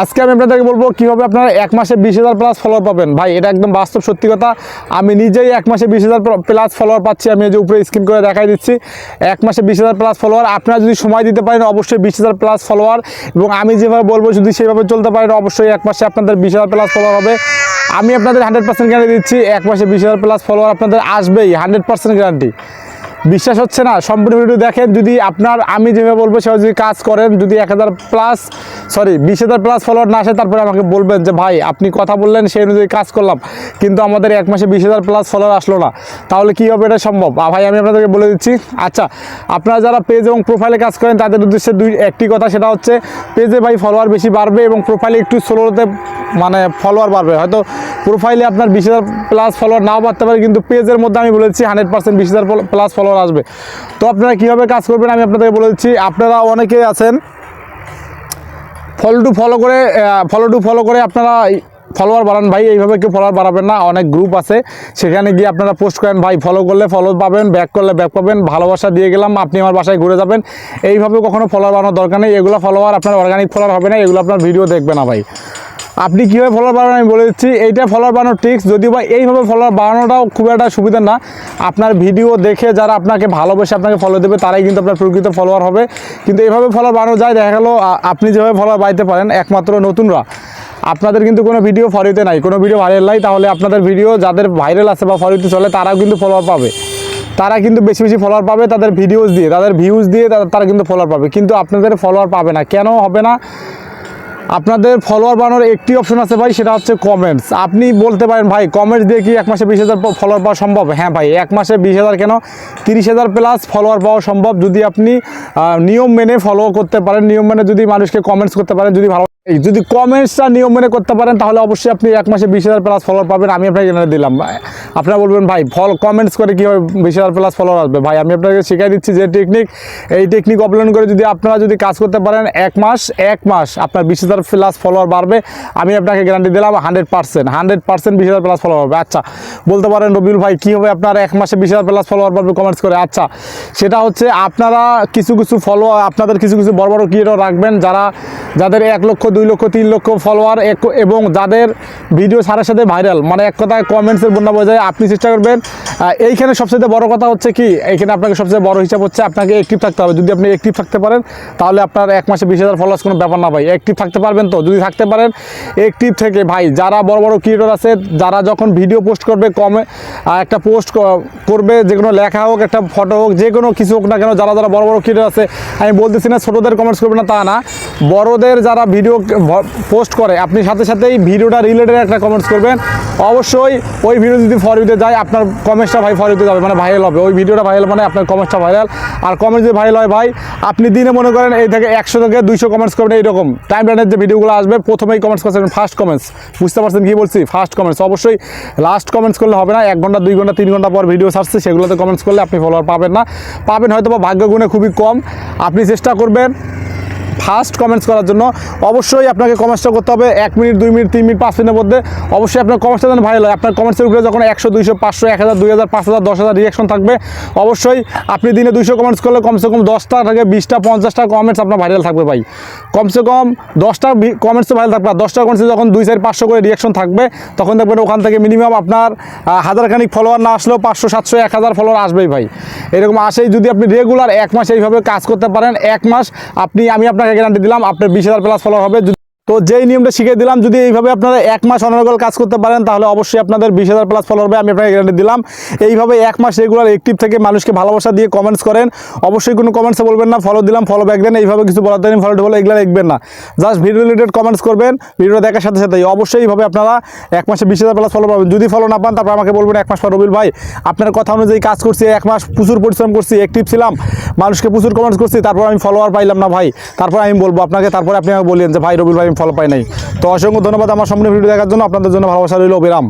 আজকে আমি আপনাদেরকে বলব কীভাবে আপনারা এক মাসে বিশ হাজার প্লাস ফলোয়ার পাবেন। ভাই, এটা একদম বাস্তব সত্যি কথা। আমি নিজেই এক মাসে বিশ হাজার প্লাস ফলোয়ার পাচ্ছি। আমি এই যে উপরে স্ক্রিন করে দেখাই দিচ্ছি। এক মাসে বিশ হাজার প্লাস ফলোয়ার আপনারা যদি সময় দিতে পারেন, অবশ্যই বিশ হাজার প্লাস ফলোয়ার এবং আমি যেভাবে বলব, যদি সেভাবে চলতে পারেন, অবশ্যই এক মাসে আপনাদের বিশ হাজার প্লাস ফলোয়ার হবে। আমি আপনাদের হান্ড্রেড পার্সেন্ট গ্যারান্টি দিচ্ছি, এক মাসে বিশ হাজার প্লাস ফলোয়ার আপনাদের আসবেই হান্ড্রেড পার্সেন্ট গ্যারান্টি বিশ্বাস হচ্ছে না, সম্পূর্ণ ভিডিও দেখেন, যদি আপনার, আমি যেভাবে বলব সেভাবে যদি কাজ করেন, যদি এক হাজার প্লাস সরি বিশ হাজার প্লাস ফলোয়ার না আসে, তারপরে আমাকে বলবেন যে, ভাই, আপনি কথা বললেন, সেই অনুযায়ী কাজ করলাম। কিন্তু আমাদের এক মাসে বিশ হাজার প্লাস ফলোয়ার আসলো না। তাহলে কী হবে? এটা সম্ভব? ভাই, আমি আপনাদেরকে বলে দিচ্ছি। আচ্ছা আপনারা যারা পেজ এবং প্রোফাইলে কাজ করেন, তাদের উদ্দেশ্যে দুই, একটি কথা, সেটা হচ্ছে পেজে ভাই ফলোয়ার বেশি বাড়বে এবং প্রোফাইলে একটু স্লোতে মানে ফলোয়ার বাড়বে। হয়তো প্রোফাইলে আপনার বিশ হাজার প্লাস ফলোয়ার নাও বাড়তে পারে, কিন্তু পেজের মধ্যে আমি বলেছি হান্ড্রেড পার্সেন্ট বিশ হাজার প্লাস ফলোয়ার আসবে। তো আপনারা কীভাবে কাজ করবেন আমি আপনাদেরকে বলে দিচ্ছি। আপনারা অনেকেই আছেন ফলো টু ফলো করে ফলো টু ফলো করে আপনারা ফলোয়ার বাড়ান। ভাই, এইভাবে কেউ ফলোয়ার বাড়াবেন না, অনেক গ্রুপ আছে। সেখানে গিয়ে আপনারা পোস্ট করেন, ভাই ফলো করলে ফলো পাবেন ব্যাক করলে ব্যাক পাবেন, ভালোবাসা দিয়ে গেলাম, আপনি আমার বাসায় ঘুরে যাবেন। এইভাবে কখনো ফলোয়ার বাড়ানোর দরকার নেই। এগুলো ফলোয়ার আপনার অর্গানিক ফলোয়ার হবে না, এগুলো আপনার ভিডিও দেখবে না, ভাই। আপনি কীভাবে ফলোয়ার বানাবেন আমি বলে দিচ্ছি। এইটা ফলোয়ার বানানোর ট্রিক্স যদিও বা এইভাবে ফলোয়ার বাড়ানোটাও খুব একটা সুবিধা না। আপনার ভিডিও দেখে যারা আপনাকে ভালোবেসে আপনাকে ফলো দেবে, তারাই কিন্তু আপনার প্রকৃত ফলোয়ার হবে। কিন্তু এইভাবে ফলোয়ার বানানো যায়, দেখা গেলো আপনি যেভাবে ফলোয়ার বাড়াইতে পারেন, একমাত্র নতুনরা। আপনাদের কিন্তু কোনো ভিডিও ফরিতে নাই। কোনো ভিডিও ভাইরাল নাই, তাহলে আপনাদের ভিডিও যাদের ভাইরাল আছে বা ফরিতে চলে, তারাও কিন্তু ফলোয়ার পাবে। তারা কিন্তু বেশি বেশি ফলোয়ার পাবে তাদের ভিডিওস দিয়ে, তাদের ভিউজ দিয়ে তারা কিন্তু ফলোয়ার পাবে। কিন্তু আপনাদের ফলোয়ার পাবে না। কেন হবে না? আপনাদের ফলোয়ার বানানোর একটি অপশন আছে ভাই, সেটা হচ্ছে কমেন্টস আপনি বলতে পারেন, ভাই কমেন্টস দিয়ে কি এক মাসে বিশ হাজার ফলোয়ার পাওয়া সম্ভব? হ্যাঁ ভাই, এক মাসে বিশ হাজার কেন? তিরিশ হাজার প্লাস ফলোয়ার পাওয়া সম্ভব যদি আপনি নিয়ম মেনে ফলো করতে পারেন। নিয়ম মেনে যদি মানুষকে কমেন্টস করতে পারেন, যদি ভালো যদি কমেন্টসটা নিয়ম মেনে করতে পারেন, তাহলে অবশ্যই আপনি এক মাসে বিশ হাজার প্লাস ফলোয়ার পাবেন। আমি আপনাকে জেনে দিলাম। আপনারা বলবেন, ভাই ফল কমেন্টস করে কীভাবে বিশ হাজার প্লাস ফলোয়ার আসবে? ভাই, আমি আপনাকে শিখাই দিচ্ছি যে টেকনিক এই টেকনিক অবলম্বন করে যদি আপনারা যদি কাজ করতে পারেন, এক মাস এক মাস আপনার বিশ হাজার প্লাস ফলোয়ার বাড়বে। আমি আপনাকে গ্যারান্টি দিলাম হান্ড্রেড পার্সেন্ট হান্ড্রেড পার্সেন্ট বিশ হাজার প্লাস ফলোয়ার হবে আচ্ছা বলতে পারেন রবিউল ভাই কী হবে আপনার এক মাসে বিশ হাজার প্লাস ফলোয়ার বাড়বে কমেন্টস করে? আচ্ছা সেটা হচ্ছে আপনারা কিছু কিছু ফলোয়ার আপনাদের কিছু কিছু বড় বড় ক্রিয়েটর রাখবেন, যারা, যাদের এক লক্ষ দুই লক্ষ, তিন লক্ষ ফলোয়ার এবং যাদের ভিডিও সাথে সাথে ভাইরাল মানে এক কথায় কমেন্টসের বন্যা বোঝায় আপনি চেষ্টা করবেন এইখানে সবচেয়ে বড় কথা হচ্ছে কি, এইখানে আপনাকে সবচেয়ে বড় হিসাব হচ্ছে আপনাকে অ্যাক্টিভ থাকতে হবে। যদি আপনি অ্যাক্টিভ থাকতে পারেন, তাহলে আপনার এক মাসে বিশ হাজার ফলোয়ার্স কোনো ব্যাপার না ভাই। অ্যাক্টিভ থাকতে পারবেন তো? যদি থাকতে পারেন অ্যাক্টিভ থেকে ভাই, যারা বড় বড় ক্রিয়েটর আছে, যারা যখন ভিডিও পোস্ট করবে, কমে একটা পোস্ট করবে, যে কোনো লেখা হোক, একটা ফটো হোক, যে কোনো কিছু হোক না কেন, যারা যারা বড় বড় ক্রিয়েটর আছে, আমি বলতেছি না ছোটোদের কমেন্টস করবে না, তা না। বড়দের যারা ভিডিও পোস্ট করে। আপনি সাথে সাথেই ভিডিওটা রিলেটেড একটা কমেন্টস করবেন। অবশ্যই ওই ভিডিও যদি ফরিতে যায়, আপনার কমেন্টসটা ভাই ফরিতে যাবে মানে ভাইরাল হবে। ওই ভিডিওটা ভাইরাল মানে আপনার কমেন্টসটা ভাইরাল আর কমেন্ট যদি ভাইরাল হয় ভাই, আপনি দিনে মনে করেন এই থেকে একশো থেকে দুইশো কমেন্টস করবেন এইরকম। টাইম লাইনের যে ভিডিওগুলো আসবে, প্রথমেই কমেন্টস করছেন ফার্স্ট কমেন্টস বুঝতে পারছেন কি বলছি? ফার্স্ট কমেন্টস অবশ্যই লাস্ট কমেন্টস করলে হবে না, এক ঘণ্টা, দুই ঘণ্টা, তিন ঘণ্টা পর ভিডিও ছাড়ছে, সেগুলোতে কমেন্টস করলে আপনি ফলোয়ার পাবেন না। পাবেন হয়তো বা ভাগ্যগুণে খুবই কম। আপনি চেষ্টা করবেন ফার্স্ট কমেন্টস করার জন্য অবশ্যই আপনাকে কমেন্টসটা করতে হবে। এক মিনিট, দুই মিনিট, তিন মিনিট, পাঁচ মিনিটের মধ্যে। অবশ্যই আপনার কমেন্টসটা যেন ভাইরাল হয়। আপনার কমেন্টসের উপরে যখন একশো, দুইশো, পাঁচশো, এক হাজার, দুই হাজার, পাঁচ হাজার, দশ হাজার রিয়াকশন থাকবে, অবশ্যই আপনি দিনে দুইশো কমেন্টস করলে কমসে কম দশটা থেকে বিশটা, পঞ্চাশটা কমেন্টস আপনার ভাইরাল থাকবে ভাই। কমসে কম দশটা কমেন্টস ভাইরাল থাকবে আর দশটা কমেন্টসে যখন দুই, চার, পাঁচশো করে রিয়াকশন থাকবে, তখন দেখবেন ওখান থেকে মিনিমাম আপনার হাজারখানিক ফলোয়ার না আসলেও পাঁচশো, সাতশো, এক হাজার ফলোয়ার আসবেই ভাই। এরকম আসেই যদি আপনি রেগুলার এক মাস এইভাবে কাজ করতে পারেন, এক মাস আপনি, আমি আপনাকে গ্যারান্টি দিলাম, আপনার বিশ হাজার প্লাস ফলো হবে। তো যেই নিয়মটা শিখিয়ে দিলাম, যদি এইভাবে আপনারা এক মাস অনর্গল কাজ করতে পারেন, তাহলে অবশ্যই আপনাদের বিশ হাজার প্লাস ফলোয়ার হবে আমি আপনাকে গ্যারান্টি দিলাম। এইভাবে এক মাস রেগুলার অ্যাক্টিভ থেকে মানুষকে ভালোবাসা দিয়ে কমেন্টস করেন। অবশ্যই কোনো কমেন্টসে বলবেন না ফলো দিলাম ফলো ব্যাক দেন, এইভাবে কিছু বলার দেন ফলো বলে এগুলো লিখবেন না। জাস্ট ভিডিও রিলেটেড কমেন্টস করবেন ভিডিও দেখার সাথে সাথে অবশ্যই এইভাবে আপনারা এক মাসে বিশ হাজার প্লাস ফলো পাবেন। যদি ফলো না পান, তারপর আমাকে বলবেন, এক মাস পর রবিল ভাই, আপনার কথা অনুযায়ী কাজ করছি, এক মাস প্রচুর পরিশ্রম করছি অ্যাক্টিভ ছিলাম। মানুষকে প্রচুর কমেন্টস করছি, তারপর আমি ফলোয়ার পাইলাম না ভাই। তারপর আমি বলব আপনাকে, তারপরে আপনি আমাকে বললেন যে, ভাই রবিল ভাই আমি ফলো পাই নাই। তো অসংখ্য ধন্যবাদ আমার সামনে ভিডিও দেখার জন্য। আপনাদের জন্য ভালোবাসা রইল, অবিরাম।